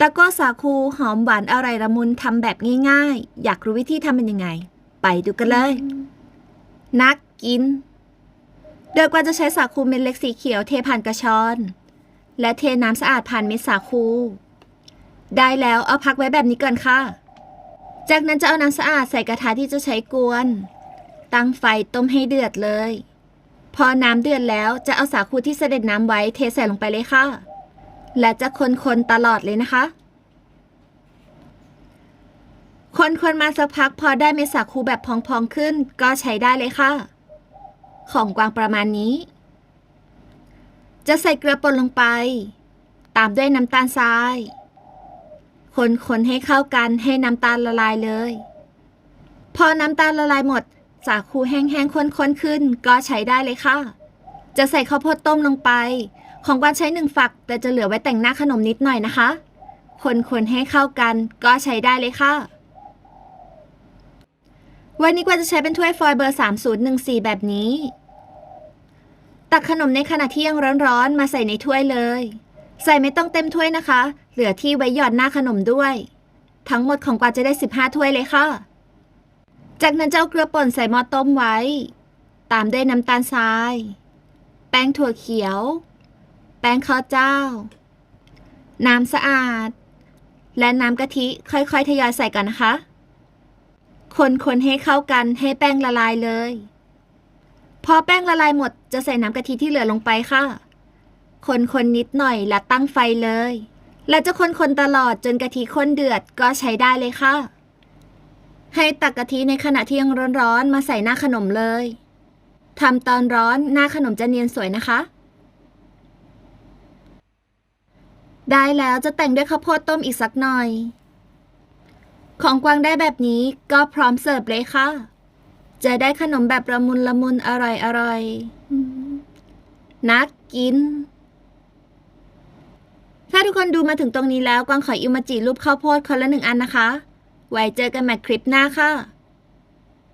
ตะโก้สาคูหอมหวานอร่อยละมุนทำแบบง่ายๆ อยากรู้วิธีทำเป็นยังไง ไปดูกันเลย นักกิน โดยกว่าจะใช้สาคูเม็ดเล็กสีเขียวเทผ่านกระชอน และเทน้ำสะอาดผ่านเม็ดสาคู ได้แล้วเอาพักไว้แบบนี้ก่อนค่ะ จากนั้นจะเอาน้ำสะอาดใส่กระทะที่จะใช้กวน ตั้งไฟต้มให้เดือดเลย พอน้ำเดือดแล้วจะเอาสาคูที่เสด็จน้ำไว้เทใส่ลงไปเลยค่ะ และจะคนๆตลอดเลยนะคะ คนๆมาสักพักพอได้เม็ดสาคูแบบพองๆขึ้นก็ใช้ได้เลยค่ะ ของกวางประมาณนี้ จะใส่เกลือป่นลงไป ตามด้วยน้ำตาลทราย คนๆให้เข้ากันให้น้ำตาลละลายเลย พอน้ำตาลละลายหมดสาคูแห้งๆข้นๆขึ้น ก็ใช้ได้เลยค่ะ จะใส่ข้าวโพดต้มลงไป ของกวางใช้หนึ่งฝัก แต่จะเหลือไว้แต่งหน้าขนมนิดหน่อยนะคะ คนๆให้เข้ากันก็ใช้ได้เลยค่ะ วันนี้กวางจะใช้เป็นถ้วยฟอยล์เบอร์ 3014 แบบนี้ ตักขนมในขณะที่ยังร้อนๆ มาใส่ในถ้วยเลย ใส่ไม่ต้องเต็มถ้วยนะคะ เหลือที่ไว้หยอดหน้าขนมด้วย ทั้งหมดของกวางจะได้ 15 ถ้วยเลยค่ะ จากนั้นจะเอาเกลือป่นใส่หม้อต้มไว้ ตามด้วยน้ำตาลทราย แป้งถั่วเขียว แป้งข้าวเจ้า น้ำสะอาด และน้ำกะทิค่อยๆ ทยอยใส่ก่อนนะคะ คนๆให้เข้ากันให้แป้งละลายเลย พอแป้งละลายหมดจะใส่น้ำกะทิที่เหลือลงไปค่ะ คนๆนนิดหน่อยและตั้งไฟเลย และจะคนๆตลอดจนกะทิข้นเดือดก็ใช้ได้เลยค่ะ ให้ตักกะทิในขณะที่ยังร้อนๆมาใส่หน้าขนมเลยทำตอนร้อนหน้าขนมจะเนียนสวยนะคะ ได้แล้วจะแต่งด้วยข้าวโพดต้มอีกสักหน่อย ของกวางได้แบบนี้ก็พร้อมเสิร์ฟเลยค่ะ จะได้ขนมแบบละมุนละมุนอร่อยอร่อยนักกิน ถ้าทุกคนดูมาถึงตรงนี้แล้วกวางขออิมาจิรูปข้าวโพดคนละหนึ่งอันนะคะ ไว้เจอกันใหม่คลิปหน้าค่ะ